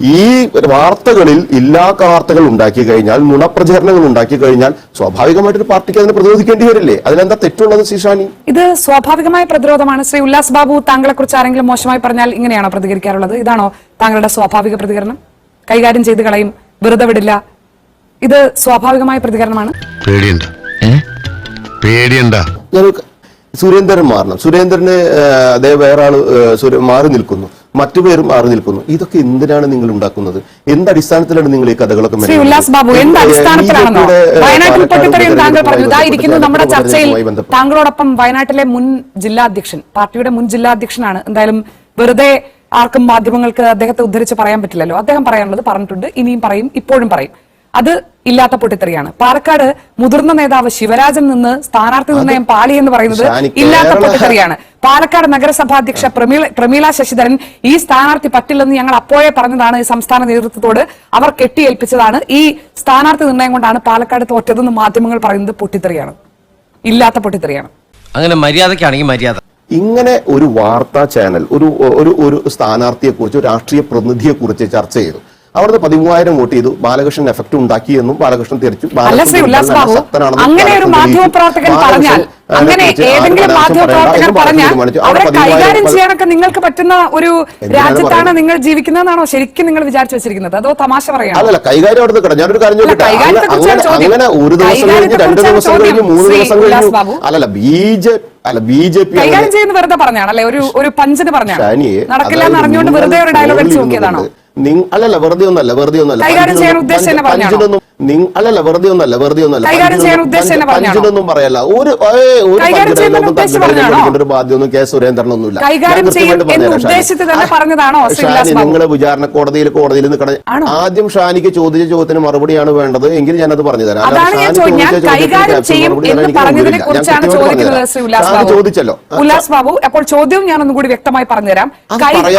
ഈ വാർത്തകളിൽ ഇല്ലാത്ത വാർത്തകൾ ഉണ്ടാക്കി കഴിഞ്ഞാൽ നുണപ്രചരണങ്ങൾ ഉണ്ടാക്കി കഴിഞ്ഞാൽ സ്വാഭാവികമായിട്ട് ഒരു പാർട്ടിക്ക് അതിനെ പ്രതിരോധിക്കേണ്ടി വരില്ലേ? അതിലെന്താ തെറ്റുള്ളത് ശിഷാനി ഇത് സ്വാഭാവികമായ പ്രതിരോധമാണ്. ശ്രീ ഉല്ലാസ് ബാബു താങ്കളെ കുറിച്ച് ആരെങ്കിലും മോശമായി പറഞ്ഞാൽ ഇങ്ങനെയാണോ പ്രതികരിക്കാറുള്ളത്? ഇതാണോ താങ്കളുടെ സ്വാഭാവിക പ്രതികരണം? കൈകാര്യം ചെയ്ത് കളയും വെറുതെ വിടില്ല. ഇത് സ്വാഭാവികമായ പ്രതികരണമാണ്. പേടിയണ്ട? പേടിയണ്ട? ഞാൻ സുരേന്ദ്രൻ മാറണം. സുരേന്ദ്രന് അതേ വേറെ ആൾ മാറി നിൽക്കുന്നു. മറ്റു പേരും മാറി നിൽക്കുന്നു. ഇതൊക്കെ എന്തിനാണ് നിങ്ങൾ ഉണ്ടാക്കുന്നത്? എന്ത് അടിസ്ഥാനത്തിലാണ് നിങ്ങൾ ഈ കഥകളൊക്കെ നമ്മുടെ ചർച്ചയിൽ. താങ്കളോടൊപ്പം വയനാട്ടിലെ മുൻ ജില്ലാധ്യക്ഷൻ പാർട്ടിയുടെ മുൻ ജില്ലാധ്യക്ഷനാണ്. എന്തായാലും വെറുതെ ആർക്കും മാധ്യമങ്ങൾക്ക് അദ്ദേഹത്തെ ഉദ്ധരിച്ച് പറയാൻ പറ്റില്ലല്ലോ. അദ്ദേഹം പറയാനുള്ളത് പറഞ്ഞിട്ടുണ്ട് ഇനിയും പറയും ഇപ്പോഴും പറയും. അത് ഇല്ലാത്ത പൊട്ടിത്തെറിയാണ്. പാലക്കാട് മുതിർന്ന നേതാവ് ശിവരാജൻ നിന്ന് സ്ഥാനാർത്ഥി നിർണയം പാളി എന്ന് പറയുന്നത് ഇല്ലാത്ത പൊട്ടിത്തെറിയാണ്. പാലക്കാട് നഗരസഭാ അധ്യക്ഷ പ്രമീള പ്രമീള ശശിധരൻ ഈ സ്ഥാനാർത്ഥി പറ്റില്ലെന്ന് ഞങ്ങൾ അപ്പോഴേ പറഞ്ഞതാണ് ഈ സംസ്ഥാന നേതൃത്വത്തോട്. അവർ കെട്ടിയേൽപ്പിച്ചതാണ്. ഈ സ്ഥാനാർത്ഥി നിർണയം കൊണ്ടാണ് പാലക്കാട് തോറ്റതെന്ന് മാധ്യമങ്ങൾ പറയുന്നത് പൊട്ടിത്തെറിയാണ്. ഇല്ലാത്ത പൊട്ടിത്തെറിയാണ്. അങ്ങനെ മര്യാദക്കാണെങ്കിൽ മര്യാദ. ഇങ്ങനെ ഒരു വാർത്താ ചാനൽ ഒരു ഒരു ഒരു സ്ഥാനാർത്ഥിയെ കുറിച്ച് രാഷ്ട്രീയ പ്രതിനിധിയെ കുറിച്ച് ചർച്ച ചെയ്തു. അവിടുന്ന് പതിമൂവായിരം വോട്ട് ചെയ്തു. ബാലകൃഷ്ണൻ എഫക്ട് ഉണ്ടാക്കി എന്നും ബാലകൃഷ്ണൻ തിരിച്ചു. അങ്ങനെ ഒരു മാധ്യമപ്രവർത്തകൻ പറഞ്ഞാൽ അങ്ങനെ ഏതെങ്കിലും മാധ്യമപ്രവർത്തകൻ പറഞ്ഞാൽ അവരെ കൈകാര്യം ചെയ്യാനൊക്കെ നിങ്ങൾക്ക് പറ്റുന്ന ഒരു രാജ്യത്താണ് നിങ്ങൾ ജീവിക്കുന്നതെന്നാണോ ശരിക്കും നിങ്ങൾ വിചാരിച്ചു വെച്ചിരിക്കുന്നത്? അതോ തമാശ പറയാം അല്ലല്ല കൈകാര്യം ഞാനൊരു കാര്യം അങ്ങനെ ഒരു ദിവസം കഴിഞ്ഞ് രണ്ട് ദിവസം കഴിഞ്ഞ് മൂന്ന് ദിവസം കഴിഞ്ഞു അല്ലല്ല ബി ജെ അല്ല ബി ജെ പി കൈകാര്യം ചെയ്യുന്ന വെറുതെ പറഞ്ഞാണല്ലേ? ഒരു ഒരു പഞ്ചിന് പറഞ്ഞാണ്? നടക്കില്ല എന്ന് അതായത് അറിഞ്ഞുകൊണ്ട് വെറുതെ ഒരു ഡയലോഗ് അടിച്ചു നോക്കിയതാണോ? അല്ലല്ല വെറുതെ ഒന്നല്ല വെറുതെ ഒന്നല്ല പഞ്ചിനൊന്നും- അല്ലല്ല വെറുതെ ഒന്നല്ല വെറുതെ ഒന്നല്ല. പഞ്ചിനൊന്നും-? പറയല്ല. ഒരു ഒരു പഞ്ചിനൊന്നും ബാധ്യമൊന്നും കെ സുരേന്ദ്രനൊന്നുമില്ല. ഷാനി. നിങ്ങൾ വിചാരണ കോടതിയിൽ കോടതിയിൽ നിൽക്കണ? ആദ്യം ഷാനിക്ക് ചോദിച്ച ചോദ്യത്തിന് മറുപടിയാണ് വേണ്ടത്. എങ്കിൽ ഞാനത് പറഞ്ഞു തരാം ഷാനി ചോദിച്ചല്ലോ. ഉല്ലാസ് ബാബു അപ്പോൾ ചോദ്യം ഞാൻ ഒന്നും കൂടി വ്യക്തമായി പറഞ്ഞുതരാം.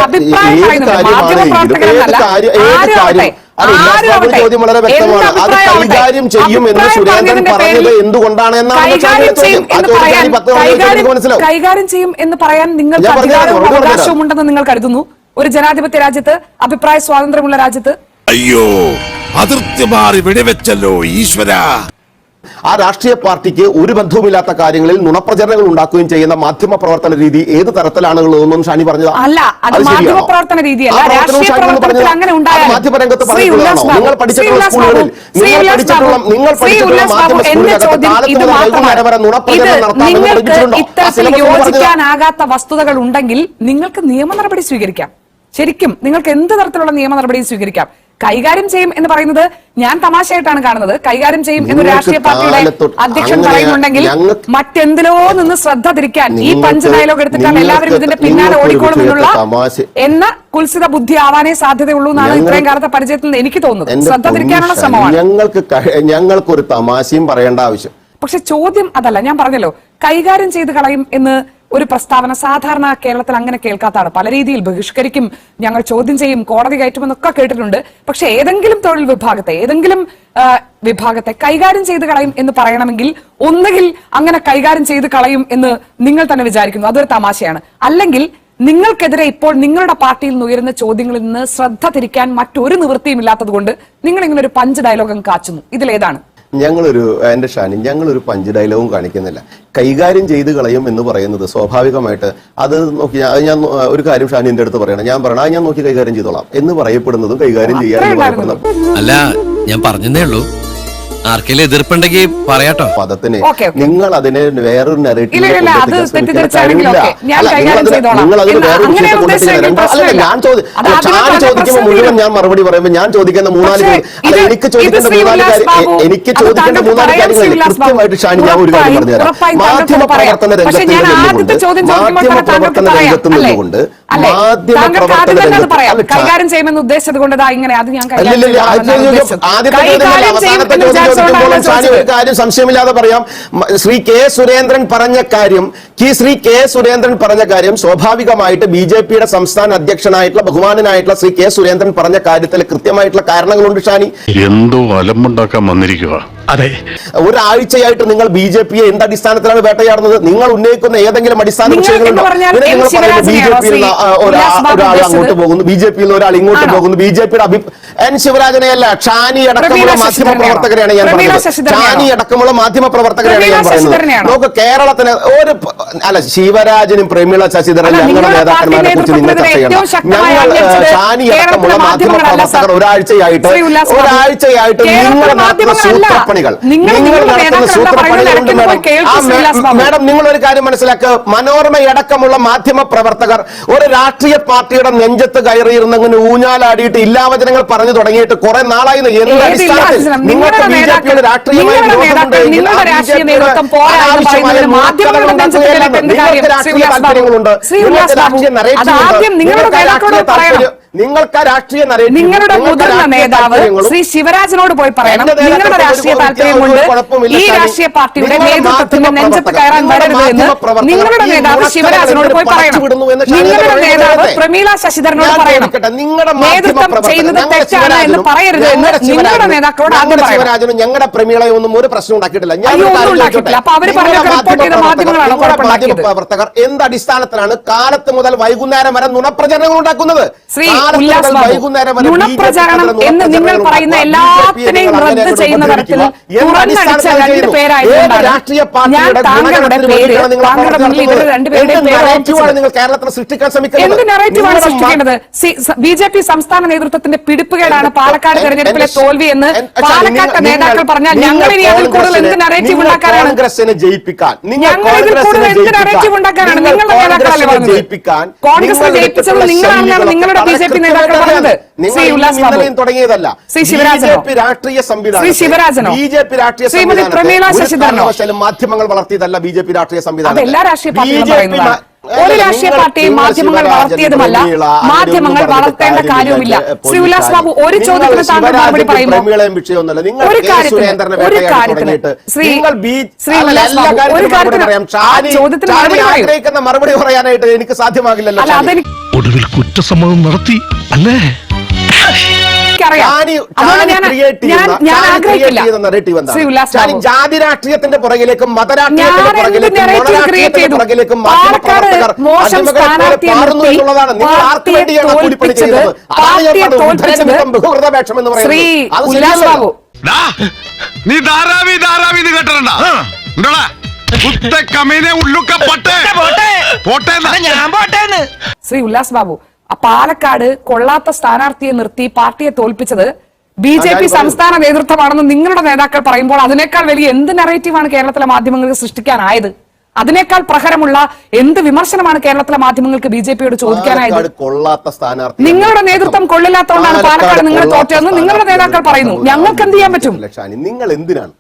അഭിപ്രായം ചോദ്യം വളരെ വ്യക്തമാണ്. അത് കൈകാര്യം ചെയ്യും എന്ന് സുരേന്ദ്രൻ പറഞ്ഞത് എന്തുകൊണ്ടാണ് എന്നാണ് കൈകാര്യം ചോദ്യം. എന്ന് പറയാൻ കൈകാര്യം ചെയ്യും എന്ന് നിങ്ങൾക്ക് അധികാരവും അവകാശവും ഉണ്ടെന്ന് നിങ്ങൾ കരുതുന്നു ഒരു ജനാധിപത്യ രാജ്യത്ത് അഭിപ്രായ സ്വാതന്ത്ര്യമുള്ള രാജ്യത്ത് അയ്യോ അതിർത്തി മാറി വെടിവെച്ചല്ലോ ഈശ്വര ആ രാഷ്ട്രീയ പാർട്ടിക്ക് ഒരു ബന്ധവുമില്ലാത്ത കാര്യങ്ങളിൽ നുണപ്രചരണങ്ങൾ ഉണ്ടാക്കുകയും ചെയ്യുന്ന മാധ്യമ പ്രവർത്തന രീതി ഏത് തരത്തിലാണുള്ളതെന്നും ഷാനി പറഞ്ഞത്. അല്ല മാധ്യമരംഗത്ത് പറഞ്ഞിട്ടുള്ളതാണോ നിങ്ങൾ പഠിച്ചിട്ടുള്ള സ്കൂളുകളിൽ നിങ്ങൾ പഠിച്ചിട്ടുള്ള നിങ്ങൾ പഠിച്ചിട്ടുള്ള മാധ്യമ കാലത്ത് വൈകുന്നേരം വരെ നുണപ്രചരണം. യോജിക്കാനാകാത്ത വസ്തുതകൾ ഉണ്ടെങ്കിൽ നിങ്ങൾക്ക് നിയമ നടപടി സ്വീകരിക്കാം. ശരിക്കും നിങ്ങൾക്ക് എന്ത് തരത്തിലുള്ള നിയമ നടപടിയും സ്വീകരിക്കാം? കൈകാര്യം ചെയ്യും എന്ന് പറയുന്നത് ഞാൻ തമാശയായിട്ടാണ് കാണുന്നത്. കൈകാര്യം ചെയ്യും എന്ന് രാഷ്ട്രീയ പാർട്ടിയുടെ അധ്യക്ഷൻ പറയുന്നുണ്ടെങ്കിൽ മറ്റെന്തിലോ നിന്ന് ശ്രദ്ധ തിരിക്കാൻ ഈ പഞ്ച് ഡയലോഗ് എടുത്തിട്ടാണ് എല്ലാവരും ഇതിന്റെ പിന്നാലെ നിങ്ങൾക്ക് ഓടിക്കോളും എന്നുള്ള തമാശ- എന്ന കുൽസിത ബുദ്ധി ആവാനേ സാധ്യതയുള്ളൂ എന്നാണ് ഇത്രയും കാലത്തെ പരിചയത്തിൽ നിന്ന് എനിക്ക് തോന്നുന്നത്. ശ്രദ്ധ തിരിക്കാനുള്ള ശ്രമമാണ്. ഞങ്ങൾക്ക് ഞങ്ങൾക്കൊരു തമാശയും പറയേണ്ട ആവശ്യം. പക്ഷെ ചോദ്യം അതല്ല. ഞാൻ പറഞ്ഞല്ലോ കൈകാര്യം ചെയ്ത് കളയും എന്ന് ഒരു പ്രസ്താവന സാധാരണ കേരളത്തിൽ അങ്ങനെ കേൾക്കാത്തതാണ് പല രീതിയിൽ ബഹിഷ്കരിക്കും ഞങ്ങൾ ചോദ്യം ചെയ്യും കോടതി കയറ്റുമെന്നൊക്കെ കേട്ടിട്ടുണ്ട്. പക്ഷെ ഏതെങ്കിലും തൊഴിൽ വിഭാഗത്തെ ഏതെങ്കിലും വിഭാഗത്തെ കൈകാര്യം ചെയ്ത് കളയും എന്ന് പറയണമെങ്കിൽ ഒന്നുകിൽ അങ്ങനെ കൈകാര്യം ചെയ്ത് കളയും എന്ന് നിങ്ങൾ തന്നെ വിചാരിക്കുന്നു. അതൊരു തമാശയാണ്. അല്ലെങ്കിൽ നിങ്ങൾക്കെതിരെ ഇപ്പോൾ നിങ്ങളുടെ പാർട്ടിയിൽ നിന്ന് ഉയരുന്ന ചോദ്യങ്ങളിൽ നിന്ന് ശ്രദ്ധ തിരിക്കാൻ മറ്റൊരു നിവൃത്തിയും ഇല്ലാത്തത് കൊണ്ട് നിങ്ങൾ ഇങ്ങനെ ഒരു പഞ്ച് ഡയലോഗം കാച്ചുന്നു. ഇതിലേതാണ്. ഞങ്ങളൊരു എന്റെ ഷാനി ഞങ്ങളൊരു പഞ്ച് ഡയലോഗും കാണിക്കുന്നില്ല. കൈകാര്യം ചെയ്ത് കളയും എന്ന് പറയുന്നത് സ്വാഭാവികമായിട്ട് അത് നോക്കി ഞാൻ- അത് ഞാൻ ഒരു കാര്യം ഷാനി എന്റെ അടുത്ത് പറയണം. ഞാൻ പറയണം "ആ, ഞാൻ നോക്കി കൈകാര്യം ചെയ്തോളാം എന്ന് പറയപ്പെടുന്നതും കൈകാര്യം ചെയ്യാൻ അല്ല ഞാൻ പറഞ്ഞതേ ഉള്ളൂ. ആർക്കെങ്കിലും എതിർപ്പുണ്ടെങ്കിൽ പറയാട്ടോ. പദത്തിന്. നിങ്ങൾ അതിനെ വേറൊരു. ഞാൻ ചോദിക്കുമ്പോൾ മുഴുവൻ ഞാൻ മറുപടി പറയുമ്പോൾ ഞാൻ ചോദിക്കുന്ന മൂന്നാൽ എനിക്ക് ചോദിക്കേണ്ട മൂന്നാൽ കാര്യം എനിക്ക് ചോദിക്കേണ്ട മൂന്നാൽ കാര്യങ്ങളിൽ കാര്യങ്ങൾ കൃത്യമായിട്ട് ഷാനി ഞാൻ ഒരു കാര്യം പറഞ്ഞുതരാം. മാധ്യമ. പ്രവർത്തന പക്ഷേ രംഗത്ത് ഞാൻ ആദ്യത്തെ നിന്നുകൊണ്ട് ചോദ്യം ചോദിക്കുമ്പോൾ മാധ്യമ പ്രവർത്തന രംഗത്ത് നിന്നുകൊണ്ട് കൈകാര്യം ചെയ്യുമെന്ന് ഉദ്ദേശിച്ചത് കൊണ്ട് ഇങ്ങനെ. അത് ഞാൻ. കാര്യം സംശയമില്ലാതെ പറയാം. ശ്രീ കെ സുരേന്ദ്രൻ പറഞ്ഞ കാര്യം കീ ശ്രീ കെ സുരേന്ദ്രൻ പറഞ്ഞ കാര്യം സ്വാഭാവികമായിട്ട് ബി ജെ പിയുടെ സംസ്ഥാന അധ്യക്ഷനായിട്ടുള്ള ബഹുമാനനായിട്ടുള്ള ശ്രീ കെ സുരേന്ദ്രൻ പറഞ്ഞ കാര്യത്തിൽ കൃത്യമായിട്ടുള്ള കാരണങ്ങളുണ്ട് ഷാനി. എന്തോ അലമ്പുണ്ടാക്കാൻ വന്നിരിക്കുക അതെ. ഒരാഴ്ചയായിട്ട് നിങ്ങൾ ബി ജെ പിയെ എന്ത് അടിസ്ഥാനത്തിലാണ് വേട്ടയാടുന്നത്? നിങ്ങൾ ഉന്നയിക്കുന്ന ഏതെങ്കിലും അടിസ്ഥാന വിഷയങ്ങളുണ്ടോ നിങ്ങൾ പറയുന്നത് ബി ജെ പിയിൽ ഒരാൾ അങ്ങോട്ട് പോകുന്നു. ബി ജെ പിയിൽ നിന്ന് ഒരാൾ ഇങ്ങോട്ട് പോകുന്നു. ബി ജെ പിയുടെ എൻ ശിവരാജനെയല്ല ഷാനി അടക്കമുള്ള മാധ്യമ പ്രവർത്തകരെയാണ് ഞാൻ പറയുന്നത്? ഷാനി അടക്കമുള്ള മാധ്യമ പ്രവർത്തകരെയാണ് ഞാൻ പറയുന്നത്. നമുക്ക് നോക്ക് കേരളത്തിന് ഒരു അല്ല ശിവരാജനും പ്രമീള ശശിധരൻ ഞങ്ങളുടെ നേതാക്കന്മാരെ കുറിച്ച് നിങ്ങൾ ചർച്ച ചെയ്യണം. ഞങ്ങൾ ഷാനി അടക്കമുള്ള മാധ്യമ മാധ്യമങ്ങളല്ല, പ്രവർത്തകർ സർ. ഒരാഴ്ചയായിട്ട് ഒരാഴ്ചയായിട്ട് നിങ്ങളുടെ നാട്ടിലെ നടത്തുന്ന സൂത്രപ്പണികൾ നിങ്ങൾ നടത്തുന്ന മേഡം നിങ്ങൾ ഒരു കാര്യം മനസ്സിലാക്കുക മനോരമയടക്കമുള്ള മാധ്യമ പ്രവർത്തകർ ഒരു രാഷ്ട്രീയ പാർട്ടിയുടെ നെഞ്ചത്ത് കയറിയിരുന്ന് അങ്ങനെ ഊഞ്ഞാലാടിയിട്ട് ഇല്ലാവചനങ്ങൾ പറഞ്ഞു തുടങ്ങിയിട്ട് കുറെ നാളായി എന്ത് അടിസ്ഥാനത്തിൽ? നിങ്ങൾക്ക് ബി ജെ പിയുടെ ജെ രാഷ്ട്രീയ? നിങ്ങൾക്ക് താല്പര്യങ്ങളുണ്ട് നിങ്ങൾക്ക് രാഷ്ട്രീയ ആദ്യം നിങ്ങളുടെ നിങ്ങൾക്ക് രാഷ്ട്രീയ പറയണം. താല്പര്യം- നിങ്ങൾക്ക് രാഷ്ട്രീയ നിങ്ങളുടെ മുതിർന്ന നേതാവ് ശ്രീ ശിവരാജനോട് പോയി പറയണം നിങ്ങളുടെ രാഷ്ട്രീയ താല്പര്യം കൊണ്ട് ഈ രാഷ്ട്രീയ പാർട്ടിയുടെ നേതൃത്വത്തിൽ നേതൃത്വത്തിന്റെ നെഞ്ചത്ത് കയറാൻ വരരുത് എന്ന് നിങ്ങളുടെ നേതാവ് ശിവരാജനോട് പോയി പറയണം നിങ്ങളുടെ നേതാവ്. പ്രമീള ശശിധരനോട് പറയണം നേതൃത്വം ചെയ്യുന്നത് തെറ്റാണ് എന്ന് പറയരുത് എന്ന് നിങ്ങളുടെ ശിവരാജനും, നേതാക്കളോട് ആദ്യം ഞങ്ങളുടെ പ്രമീളയും ശിവരാജനും പ്രമീളയൊന്നും ഒരു പ്രശ്നം ഉണ്ടാക്കിയിട്ടില്ല ഞാൻ ഒരു കാര്യം ഉണ്ടാക്കിയിട്ടില്ല. ചോദിച്ചോട്ടെ. അപ്പൊ അവർ നിങ്ങളുടെ പറഞ്ഞൊക്കെ report ചെയ്ത മാധ്യമ മാധ്യമങ്ങളാണോ പ്രവർത്തകർ, നിങ്ങളുടെ കുഴപ്പമുണ്ടാക്കിയത്? പ്രവർത്തകർ എന്ത് അടിസ്ഥാനത്തിലാണ് കാലത്ത് മുതൽ വൈകുന്നേരം വരെ നുണപ്രചരണങ്ങൾ ഉണ്ടാക്കുന്നത് ശ്രീ നുണപ്രചരണം എന്ന് നിങ്ങൾ പറയുന്ന എല്ലാത്തിനെയും റദ്ദ് ചെയ്യുന്ന തരത്തിൽ തുറന്നടിച്ച രണ്ട്? പേരായതുകൊണ്ടാണ് ഞാൻ താങ്കളുടെ പേര് താങ്കളുടെ മുന്നിൽ ഇവർ പ്രവർത്തിക്കുന്നത്? എന്ത് നറേറ്റീവാണ് സൃഷ്ടിക്കേണ്ടത് ബി ജെ പി സംസ്ഥാന നേതൃത്വത്തിന്റെ പിടിപ്പുകേടാണ് പാലക്കാട് തെരഞ്ഞെടുപ്പിലെ തോൽവി എന്ന് പാലക്കാട്ട് നേതാക്കൾ പറഞ്ഞാൽ ഞങ്ങൾ ഇനി അതിൽ കൂടുതൽ എന്ത് നെറേറ്റീവ് ഉണ്ടാക്കാനാണ് ജയിപ്പിക്കാൻ ഞങ്ങൾ ഇതിൽ കൂടുതൽ എന്ത് നെറേറ്റീവ് ഉണ്ടാക്കാനാണ്? നിങ്ങളുടെ നേതാക്കളല്ലേ പറഞ്ഞത്? കോൺഗ്രസിനെ ജയിപ്പിച്ചത് നിങ്ങളാണെന്നാണ് നിങ്ങളുടെ ബി BJP ഇന്നലെയും തുടങ്ങിയതല്ല? രാഷ്ട്രീയ സംവിധാനം? ബി ജെ പി രാഷ്ട്രീയ മാധ്യമങ്ങൾ വളർത്തിയതല്ല ബി ജെ പി രാഷ്ട്രീയ സംവിധാനം എല്ലാ രാഷ്ട്രീയ പാർട്ടികളും ഒരു രാഷ്ട്രീയ പാർട്ടിയും മാധ്യമങ്ങൾ വളർത്തിയതുമല്ല. മാധ്യമങ്ങൾ വളർത്തേണ്ട കാര്യവുമില്ല. ശ്രീ ഉല്ലാസ് ബാബു ഒരു ചോദ്യത്തിന് താങ്കൾ മറുപടി പറയുമ്പോൾ ഒരു കാര്യത്തിന് ഒരു കാര്യത്തിന് ശ്രീ ശ്രീ ഉല്ലാസ് ബാബു ഒരു കാര്യത്തിനും ചോദ്യത്തിന് മറുപടി പറയൂ. മറുപടി പറയാനായിട്ട് എനിക്ക് സാധ്യമാകില്ലല്ലോ അല്ല അതെനിക്ക് ഒടുവിൽ കുറ്റസമ്മതം നടത്തി അല്ലേ? ജാതി രാഷ്ട്രീയത്തിന്റെ പുറകിലേക്കും മതരാഷ്ട്രീയത്തിന്റെ പുറകിലേക്കും? പുറകിലേക്കും മാധ്യമപ്രവർത്തകർ എന്നുള്ളതാണ്. നിങ്ങൾ ആർക്ക് വേണ്ടിയാണ് കൂലിപ്പണി ചെയ്യുന്നത് അതാണ് ബഹുവൃതപേക്ഷം എന്ന് പറയുന്നത്. ശ്രീ അത് ഉല്ലാസ് ബാബു. നീ ധാരാവി ധാരാവി കേട്ടിട്ടുണ്ടാ? ശ്രീ ഉല്ലാസ് ബാബു ആ പാലക്കാട് കൊള്ളാത്ത സ്ഥാനാർത്ഥിയെ നിർത്തി പാർട്ടിയെ തോൽപ്പിച്ചത് ബി ജെ പി സംസ്ഥാന നേതൃത്വമാണെന്ന് നിങ്ങളുടെ നേതാക്കൾ പറയുമ്പോൾ അതിനേക്കാൾ വലിയ എന്ത് നറേറ്റീവാണ് കേരളത്തിലെ മാധ്യമങ്ങൾക്ക് സൃഷ്ടിക്കാനായത്? അതിനേക്കാൾ പ്രഹരമുള്ള എന്ത് വിമർശനമാണ് കേരളത്തിലെ മാധ്യമങ്ങൾക്ക് ബി ജെ പിയോട് ചോദിക്കാനായത്? കൊള്ളാത്ത സ്ഥാനാർത്ഥി നിങ്ങളുടെ നേതൃത്വം കൊള്ളില്ലാത്തതുകൊണ്ടാണ് പാലക്കാട് നിങ്ങൾ തോറ്റതെന്ന് നിങ്ങളുടെ നേതാക്കൾ പറയുന്നു. ഞങ്ങൾക്ക് എന്ത് ചെയ്യാൻ പറ്റും? നിങ്ങൾ എന്തിനാണ്?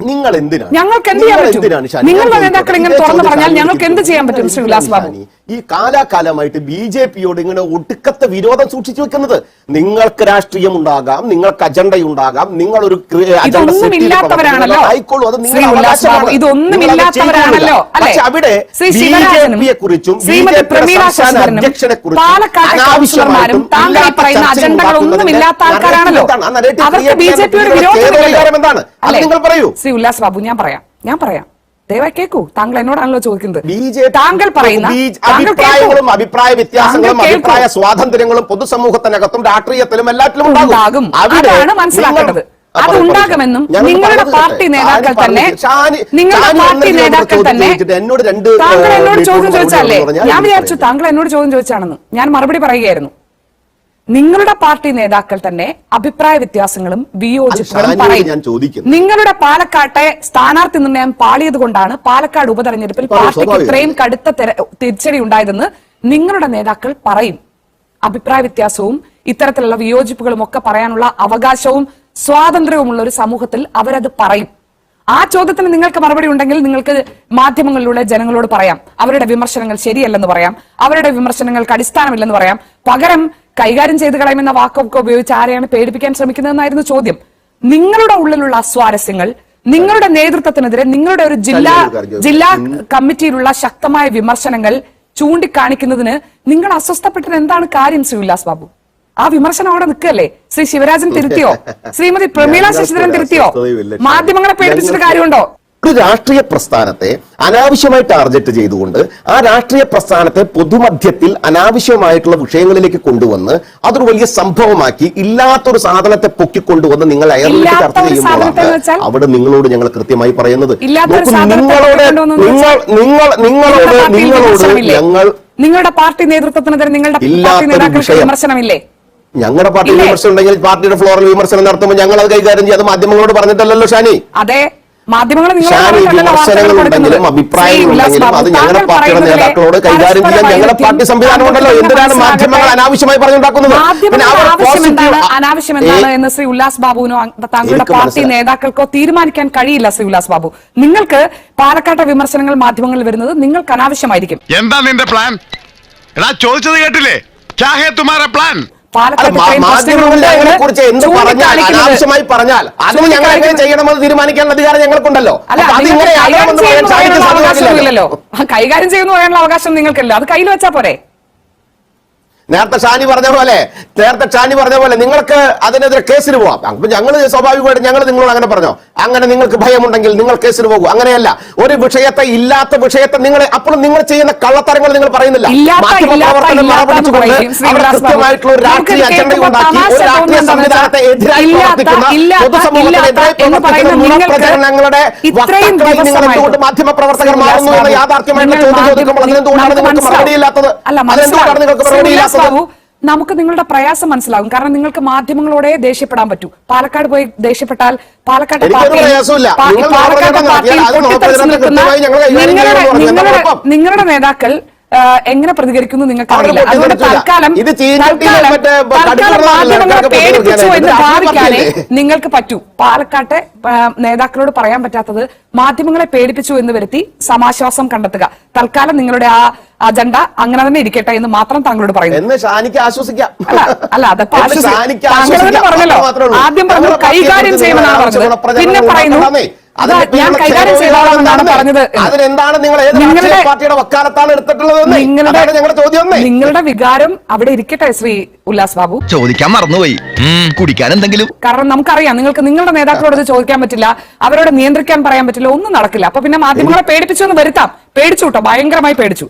നിങ്ങൾ എന്തിനാണ് ഞങ്ങൾക്ക് എന്ത് ചെയ്യാൻ പറ്റും? നിങ്ങളുടെ നേതാക്കൾ ഇങ്ങനെ തുറന്നു പറഞ്ഞാൽ ഞങ്ങൾക്ക് എന്ത് ചെയ്യാൻ പറ്റും, ശ്രീ വിലാസ് ബാബു? ഈ കാലാകാലമായിട്ട് ബി ജെ പിയോട് ഇങ്ങനെ ഒടുക്കത്തെ വിരോധം സൂക്ഷിച്ചു വെക്കുന്നത്. നിങ്ങൾക്ക് രാഷ്ട്രീയം ഉണ്ടാകാം നിങ്ങൾക്ക് അജണ്ട ഉണ്ടാകാം നിങ്ങൾ ഒരു ആയിക്കോളൂ. അത്? പക്ഷെ അവിടെ ബി ജെ പിയെ കുറിച്ചും ബി ജെ അധ്യക്ഷനെ കുറിച്ചും എന്താണ്? അത് നിങ്ങൾ പറയൂ. ശ്രീ ഉല്ലാസ് ബാബു ഞാൻ പറയാം. ഞാൻ പറയാം. ദയവായി കേൾക്കൂ താങ്കൾ എന്നോടാണല്ലോ ചോദിക്കുന്നത് താങ്കൾ പറയുന്ന അഭിപ്രായങ്ങളും. അഭിപ്രായ വ്യത്യാസങ്ങളും. അഭിപ്രായ സ്വാതന്ത്ര്യങ്ങളും പൊതുസമൂഹത്തിനകത്തും രാഷ്ട്രീയത്തിലും എല്ലാത്തിലും ഉണ്ടാകും. അതാണ് മനസ്സിലാക്കേണ്ടത്. അത് ഉണ്ടാകുമെന്നും നിങ്ങളുടെ പാർട്ടി നേതാക്കൾ തന്നെ നിങ്ങളുടെ പാർട്ടി നേതാക്കൾ തന്നെ താങ്കൾ എന്നോട് ചോദ്യം ചോദിച്ചാലേ ചോദിച്ചല്ലേ ഞാൻ വിചാരിച്ചു. താങ്കൾ എന്നോട് ചോദ്യം ചോദിച്ചാണെന്ന്. ഞാൻ മറുപടി പറയുകയായിരുന്നു. നിങ്ങളുടെ പാർട്ടി നേതാക്കൾ തന്നെ അഭിപ്രായ വ്യത്യാസങ്ങളും വിയോജിപ്പുകളും പറയും. നിങ്ങളുടെ പാലക്കാട്ടെ സ്ഥാനാർത്ഥി നിർണയം പാളിയത് കൊണ്ടാണ് പാലക്കാട് ഉപതെരഞ്ഞെടുപ്പിൽ പാർട്ടിക്ക് ഇത്രയും കടുത്ത തെര- തിരിച്ചടി ഉണ്ടായതെന്ന് നിങ്ങളുടെ നേതാക്കൾ പറയും. അഭിപ്രായ വ്യത്യാസവും ഇത്തരത്തിലുള്ള വിയോജിപ്പുകളും ഒക്കെ പറയാനുള്ള അവകാശവും സ്വാതന്ത്ര്യവുമുള്ള ഒരു സമൂഹത്തിൽ അവരത് പറയും. ആ ചോദ്യത്തിന് നിങ്ങൾക്ക് മറുപടി ഉണ്ടെങ്കിൽ നിങ്ങൾക്ക് മാധ്യമങ്ങളിലൂടെ ജനങ്ങളോട് പറയാം. അവരുടെ വിമർശനങ്ങൾ ശരിയല്ലെന്ന് പറയാം. അവരുടെ വിമർശനങ്ങൾക്ക് അടിസ്ഥാനമില്ലെന്ന് പറയാം. പകരം കൈകാര്യം ചെയ്ത് കളയുമെന്ന വാക്കൊക്കെ ഉപയോഗിച്ച് ആരെയാണ് പേടിപ്പിക്കാൻ ശ്രമിക്കുന്നതെന്നായിരുന്നു ചോദ്യം. നിങ്ങളുടെ ഉള്ളിലുള്ള അസ്വാരസ്യങ്ങൾ നിങ്ങളുടെ നേതൃത്വത്തിനെതിരെ നിങ്ങളുടെ ഒരു ജില്ലാ. ജില്ലാ കമ്മിറ്റിയിലുള്ള ശക്തമായ വിമർശനങ്ങൾ ചൂണ്ടിക്കാണിക്കുന്നതിന് നിങ്ങൾ അസ്വസ്ഥപ്പെട്ടത് എന്താണ് കാര്യം ശ്രീ ഉല്ലാസ് ബാബു? ആ വിമർശനം അവിടെ നിൽക്കല്ലേ ശ്രീ ശിവരാജൻ തിരുത്തിയോ? ശ്രീമതി പ്രമീള ശശിധരൻ തിരുത്തിയോ? മാധ്യമങ്ങളെ പേടിപ്പിച്ചിട്ട് കാര്യമുണ്ടോ? ഒരു രാഷ്ട്രീയ പ്രസ്ഥാനത്തെ അനാവശ്യമായി ടാർഗറ്റ് ചെയ്തുകൊണ്ട് ആ രാഷ്ട്രീയ പ്രസ്ഥാനത്തെ പൊതുമധ്യത്തിൽ അനാവശ്യമായിട്ടുള്ള വിഷയങ്ങളിലേക്ക് കൊണ്ടുവന്ന് അതൊരു വലിയ സംഭവമാക്കി ഇല്ലാത്തൊരു സാധനത്തെ പൊക്കിക്കൊണ്ടുവന്ന് നിങ്ങൾ ഇല്ലാത്ത ചർച്ച ചെയ്യുമ്പോഴാണ് അവിടെ നിങ്ങളോട് ഞങ്ങൾ കൃത്യമായി പറയുന്നത് നിങ്ങളോട് നിങ്ങൾ നിങ്ങൾ നിങ്ങളോട് നിങ്ങളുടെ? ഞങ്ങൾ നിങ്ങളുടെ പാർട്ടി നേതൃത്വത്തിനെതിരെ നിങ്ങളുടെ പാർട്ടി നേതാക്കൾക്ക്. വിമർശനമില്ലേ ഞങ്ങളുടെ പാർട്ടി? വിമർശനം ഉണ്ടെങ്കിൽ പാർട്ടിയുടെ ഫ്ലോറിൽ വിമർശനം നടത്തുമ്പോൾ ഞങ്ങൾ അത് കൈകാര്യം ചെയ്ത് മാധ്യമങ്ങളോട് പറഞ്ഞിട്ടല്ലല്ലോ ഷാനി അതെ മാധ്യമങ്ങൾ നേതാക്കളോട് കൈകാര്യം ചെയ്യാൻ ഞങ്ങളുടെ പാർട്ടി വൈരുദ്ധ്യം സംവിധാനം ഉണ്ടല്ലോ. എന്തിനാണ് മാധ്യമങ്ങൾ അനാവശ്യമായി പറഞ്ഞുണ്ടാക്കുന്നത്? അനാവശ്യം എന്താണ്? ഏ, എന്ന് ശ്രീ ഉല്ലാസ് ബാബുവിനോ താങ്കളുടെ പാർട്ടി നേതാക്കൾക്കോ തീരുമാനിക്കാൻ കഴിയില്ല ശ്രീ ഉല്ലാസ് ബാബു. നിങ്ങൾക്ക് പാലക്കാട്ടെ വിമർശനങ്ങൾ മാധ്യമങ്ങളിൽ വരുന്നത് നിങ്ങൾക്ക് അനാവശ്യമായിരിക്കും. എന്താ നിന്റെ പ്ലാൻ എടാ ചോദിച്ചത് കേട്ടില്ലേ? പ്ലാൻ പറഞ്ഞാൽ അനാവശ്യമായി പറഞ്ഞാൽ അത് ഞങ്ങൾ എങ്ങനെ ചെയ്യണമെന്ന് തീരുമാനിക്കാനുള്ള അധികാരം ഞങ്ങൾക്കുണ്ടല്ലോ. കൈകാര്യം ചെയ്യുന്നു പറയാനുള്ള അവകാശം നിങ്ങൾക്കല്ലോ. അത് കയ്യിൽ വെച്ചാ പോരെ? നേരത്തെ ഷാനി പറഞ്ഞ പോലെ നേരത്തെ ഷാനി പറഞ്ഞ പോലെ നിങ്ങൾക്ക് അതിനെതിരെ കേസിന് പോവാം. അപ്പൊ ഞങ്ങൾ സ്വാഭാവികമായിട്ട് ഞങ്ങൾ നിങ്ങളോട് അങ്ങനെ പറഞ്ഞോ? അങ്ങനെ നിങ്ങൾക്ക് ഭയമുണ്ടെങ്കിൽ നിങ്ങൾ കേസിന് പോകൂ. അങ്ങനെയല്ല ഒരു വിഷയത്തെ ഇല്ലാത്ത വിഷയത്തെ നിങ്ങൾ അപ്പോഴും നിങ്ങൾ ചെയ്യുന്ന കള്ളത്തരങ്ങൾ നിങ്ങൾ പറയുന്നില്ല. മാധ്യമപ്രവർത്തനം മറപിടിച്ചുകൊണ്ട് അവിടെ കൃത്യമായിട്ടുള്ള ഒരു രാഷ്ട്രീയ അജണ്ട ഉണ്ടാക്കി ഒരു രാഷ്ട്രീയ സംവിധാനത്തെ എതിരായി ഇല്ലാത്ത, പ്രവർത്തിക്കുന്ന ഇല്ലാത്ത, പൊതുസമൂഹത്തിനെതിരായി ഇല്ലാത്ത എന്ന് പ്രവർത്തിക്കുന്ന നുണപ്രചരണങ്ങളുടെ വക്താക്കളായി നിങ്ങൾ എന്തുകൊണ്ട് മാധ്യമപ്രവർത്തകർ ശ്രീ മാറുന്നു എന്ന യാഥാർത്ഥ്യമായിട്ടുള്ള ചോദ്യം ചോദിക്കുമ്പോൾ അതിനെന്തുകൊണ്ടാണ് നിങ്ങൾക്ക്. മറുപടിയില്ലാത്തത് അതെന്തുകൊണ്ടാണ് നിങ്ങൾക്ക് മനസ്സിലാവും. ബാബു, നമുക്ക് നിങ്ങളുടെ പ്രയാസം മനസ്സിലാകും. കാരണം നിങ്ങൾക്ക് മാധ്യമങ്ങളോടെ ദേഷ്യപ്പെടാൻ പറ്റൂ. പാലക്കാട് പോയി ദേഷ്യപ്പെട്ടാൽ പാലക്കാട് പാലക്കാട് പാർട്ടിയിൽ നിങ്ങളുടെ നിങ്ങളുടെ നേതാക്കൾ എങ്ങനെ പ്രതികരിക്കുന്നു നിങ്ങൾക്ക് അവർ അറിയില്ല അതുകൊണ്ട് തൽക്കാലം മാധ്യമങ്ങളെ പേടിപ്പിച്ചു എന്ന് ഭാവിക്കാനേ നിങ്ങൾക്ക് പറ്റൂ. പാലക്കാട്ടെ നേതാക്കളോട് പറയാൻ പറ്റാത്തത് മാധ്യമങ്ങളെ പേടിപ്പിച്ചു എന്ന് വരുത്തി സമാശ്വാസം കണ്ടെത്തുക. തൽക്കാലം നിങ്ങളുടെ ആ അജണ്ട അങ്ങനെ തന്നെ ഇരിക്കട്ടെ എന്ന് മാത്രം താങ്കളോട് പറയുന്നു. ഷാനിക്ക് ആശ്വസിക്കാം. അല്ല അല്ല അതപ്പോ. പറഞ്ഞല്ലോ. ആദ്യം പറഞ്ഞു കൈകാര്യം ചെയ്യുമെന്നാണ് പറഞ്ഞത്. പിന്നെ പറയുന്നു അതിനെന്താണ് നിങ്ങൾ നിങ്ങളുടെ പാർട്ടിയുടെ വക്കാലത്താണ് എടുത്തിട്ടുള്ളത് നിങ്ങളുടെ ഞങ്ങളുടെ ചോദ്യം നിങ്ങളുടെ വികാരം അവിടെ ഇരിക്കട്ടെ ശ്രീ ഉല്ലാസ് ബാബു? ചോദിക്കാൻ മറന്നുപോയി. കുടിക്കാൻ എന്തെങ്കിലും? കാരണം നമുക്കറിയാം നിങ്ങൾക്ക് നിങ്ങളുടെ നേതാക്കളോട് ഇത് ചോദിക്കാൻ പറ്റില്ല അവരോട് നിയന്ത്രിക്കാൻ പറയാൻ പറ്റില്ല ഒന്നും നടക്കില്ല. അപ്പൊ പിന്നെ മാധ്യമങ്ങളെ പേടിപ്പിച്ചു എന്ന് വരുത്താം. പേടിച്ചു കേട്ടോ ഭയങ്കരമായി പേടിച്ചു.